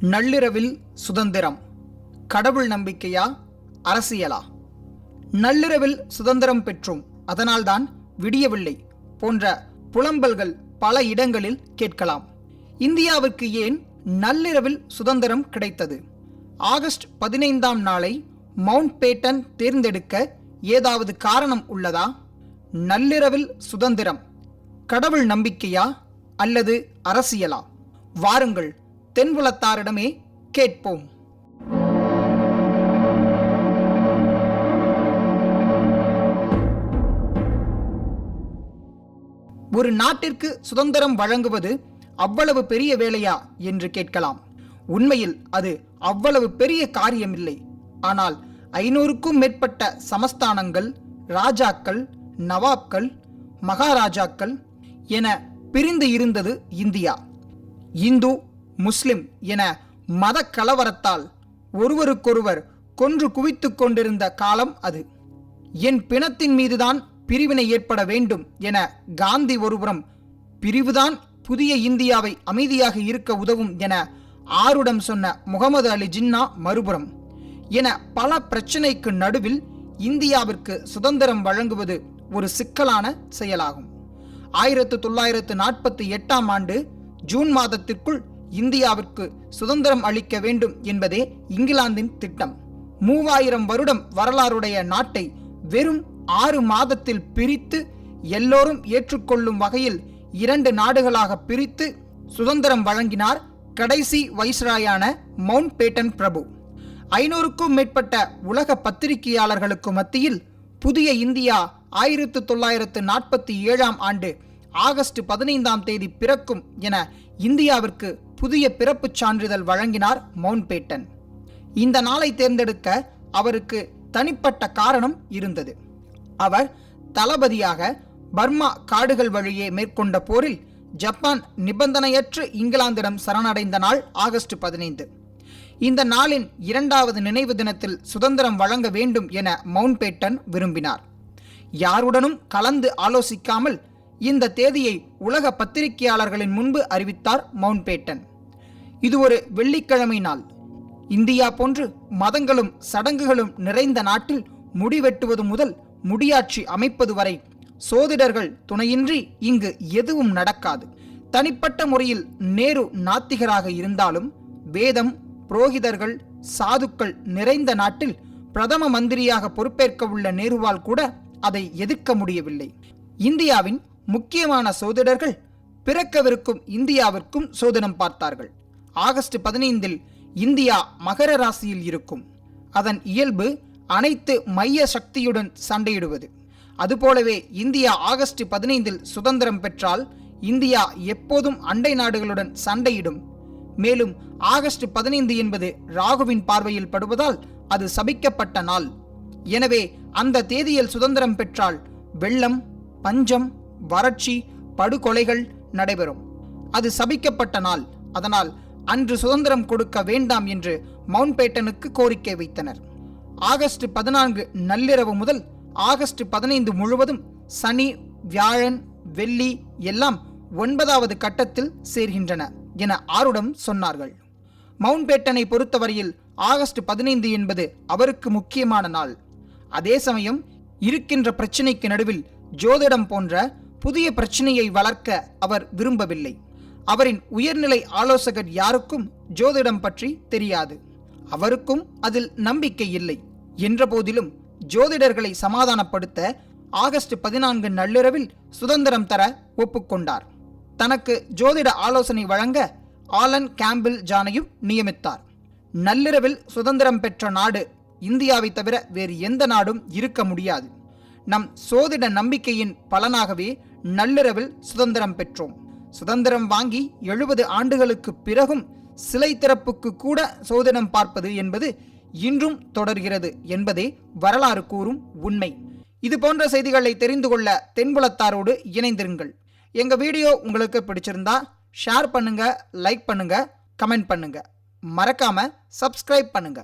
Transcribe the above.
நள்ளிரவில் சுதந்திரம். கடவுள் நம்பிக்கையா? அரசியலா? நள்ளிரவில் சுதந்திரம் பெற்றோம் அதனால்தான் விடியவில்லை போன்ற புலம்பல்கள் பல இடங்களில் கேட்கலாம். இந்தியாவுக்கு ஏன் நள்ளிரவில் சுதந்திரம் கிடைத்தது? ஆகஸ்ட் பதினைந்தாம் நாளை மவுண்ட் பேட்டன் தேர்ந்தெடுக்க ஏதாவது காரணம் உள்ளதா? நள்ளிரவில் சுதந்திரம் கடவுள் நம்பிக்கையா அல்லது அரசியலா? வாருங்கள் தென்புலத்தாரிடமே கேட்போம். ஒரு நாட்டிற்கு சுதந்திரம் வழங்குவது அவ்வளவு பெரிய வேலையா என்று கேட்கலாம். உண்மையில் அது அவ்வளவு பெரிய காரியமில்லை. ஆனால் ஐநூறுக்கும் மேற்பட்ட சமஸ்தானங்கள் ராஜாக்கள் நவாப்கள் மகாராஜாக்கள் என பிரிந்து இருந்தது இந்தியா. இந்து முஸ்லிம் என மத கலவரத்தால் ஒருவருக்கொருவர் கொன்று குவித்துக் கொண்டிருந்த காலம் அது. என் பிணத்தின் மீதுதான் பிரிவினை ஏற்பட வேண்டும் என காந்தி ஒருபுறம் பிரிவுதான் புதிய இந்தியாவை அமைதியாக இருக்க உதவும் என ஆருடம் சொன்ன முகமது அலி ஜின்னா மறுபுறம். என பல பிரச்சனைக்கு நடுவில் இந்தியாவிற்கு சுதந்திரம் வழங்குவது ஒரு சிக்கலான செயலாகும். ஆயிரத்து தொள்ளாயிரத்து நாற்பத்தி எட்டாம் ஆண்டு ஜூன் மாதத்திற்குள் இந்தியாவிற்கு சுதந்திரம் அளிக்க வேண்டும் என்பதே இங்கிலாந்தின் திட்டம். மூவாயிரம் வருடம் வரலாறுடைய நாட்டை வெறும் ஆறு மாதத்தில் பிரித்து எல்லோரும் ஏற்றுக்கொள்ளும் வகையில் இரண்டு நாடுகளாக பிரித்து சுதந்திரம் வழங்கினார் கடைசி வைஸ்ராயான மவுண்ட் பேட்டன் பிரபு. ஐநூறுக்கும் மேற்பட்ட உலக பத்திரிகையாளர்களுக்கு மத்தியில் புதிய இந்தியா ஆயிரத்து தொள்ளாயிரத்து நாற்பத்தி ஏழாம் ஆண்டு ஆகஸ்ட் பதினைந்தாம் தேதி பிறக்கும் என இந்தியாவிற்கு புதிய பிறப்புச் சான்றிதழ் வழங்கினார் மவுண்ட் பேட்டன் இந்த நாளை தேர்ந்தெடுக்க அவருக்கு தனிப்பட்ட காரணம் இருந்தது. அவர் தளபதியாக பர்மா காடுகள் வழியே மேற்கொண்ட போரில் ஜப்பான் நிபந்தனையற்று இங்கிலாந்திடம் சரணடைந்த நாள் ஆகஸ்ட் பதினைந்து. இந்த நாளின் இரண்டாவது நினைவு தினத்தில் சுதந்திரம் வழங்க வேண்டும் என மவுண்ட் பேட்டன் விரும்பினார். யாருடனும் கலந்து ஆலோசிக்காமல் இந்த தேதியை உலக பத்திரிகையாளர்களின் முன்பு அறிவித்தார் மவுண்ட் பேட்டன். இது ஒரு வெள்ளிக்கிழமை நாள். இந்தியா போன்று மதங்களும் சடங்குகளும் நிறைந்த நாட்டில் முடிவெட்டுவது முதல் முடியாட்சி அமைப்பது வரை சோதிடர்கள் துணையின்றி இங்கு எதுவும் நடக்காது. தனிப்பட்ட முறையில் நேரு நாத்திகராக இருந்தாலும் வேதம் புரோகிதர்கள் சாதுக்கள் நிறைந்த நாட்டில் பிரதம மந்திரியாக பொறுப்பேற்க உள்ள நேருவால் கூட அதை எதிர்க்க முடியவில்லை. இந்தியாவின் முக்கியமான சோதிடர்கள் பிறக்கவிருக்கும் இந்தியாவிற்கும் சோதனம் பார்த்தார்கள். ஆகஸ்ட் பதினைந்தில் இந்தியா மகர ராசியில் இருக்கும். அதன் இயல்பு அனைத்து மைய சக்தியுடன் சண்டையிடுவது. அதுபோலவே இந்தியா ஆகஸ்ட் பதினைந்தில் சுதந்திரம் பெற்றால் இந்தியா எப்போதும் அண்டை நாடுகளுடன் சண்டையிடும். மேலும் ஆகஸ்ட் பதினைந்து என்பது ராகுவின் பார்வையில் படுவதால் அது சபிக்கப்பட்ட நாள். எனவே அந்த தேதியில் சுதந்திரம் பெற்றால் வெள்ளம் பஞ்சம் வறட்சி படுகொலைகள் நடைபெறும். அது சபிக்கப்பட்ட நாள். அதனால் அன்று சுதந்திரம் கொடுக்க வேண்டாம் என்று மவுண்ட்பேட்டனுக்கு கோரிக்கை வைத்தனர். ஆகஸ்ட் பதினான்கு நள்ளிரவு முதல் ஆகஸ்ட் பதினைந்து முழுவதும் சனி வியாழன் வெள்ளி எல்லாம் ஒன்பதாவது கட்டத்தில் சேர்கின்றன என ஆருடம் சொன்னார்கள். மவுண்ட்பேட்டனை பொறுத்தவரையில் ஆகஸ்ட் பதினைந்து என்பது அவருக்கு முக்கியமான நாள். அதே சமயம் இருக்கின்ற பிரச்சினைக்கு நடுவில் ஜோதிடம் போன்ற புதிய பிரச்சனையை வளர்க்க அவர் விரும்பவில்லை. அவரின் உயர்நிலை ஆலோசகர் யாருக்கும் ஜோதிடம் பற்றி தெரியாது. அவருக்கும் அதில் நம்பிக்கை இல்லை. என்றபோதிலும் ஜோதிடர்களை சமாதானப்படுத்த ஆகஸ்ட் பதினான்கு நள்ளிரவில் சுதந்திரம் தர ஒப்புக்கொண்டார். தனக்கு ஜோதிட ஆலோசனை வழங்க ஆலன் கேம்பில் ஜானையும் நியமித்தார். நள்ளிரவில் சுதந்திரம் பெற்ற நாடு இந்தியாவை தவிர வேறு எந்த நாடும் இருக்க முடியாது. நம் சோதிட நம்பிக்கையின் பலனாகவே நள்ளிரவில் சுதந்திரம் பெற்றோம். சுதந்திரம் வாங்கி எழுபது ஆண்டுகளுக்கு பிறகும் சிலை திறப்புக்கு கூட சோதனம் பார்ப்பது என்பது இன்றும் தொடர்கிறது என்பதே வரலாறு கூறும் உண்மை. இது போன்ற செய்திகளை தெரிந்து கொள்ள தென்புலத்தாரோடு இணைந்திருங்கள். எங்க வீடியோ உங்களுக்கு பிடிச்சிருந்தா ஷேர் பண்ணுங்க லைக் பண்ணுங்க கமெண்ட் பண்ணுங்க. மறக்காம சப்ஸ்கிரைப் பண்ணுங்க.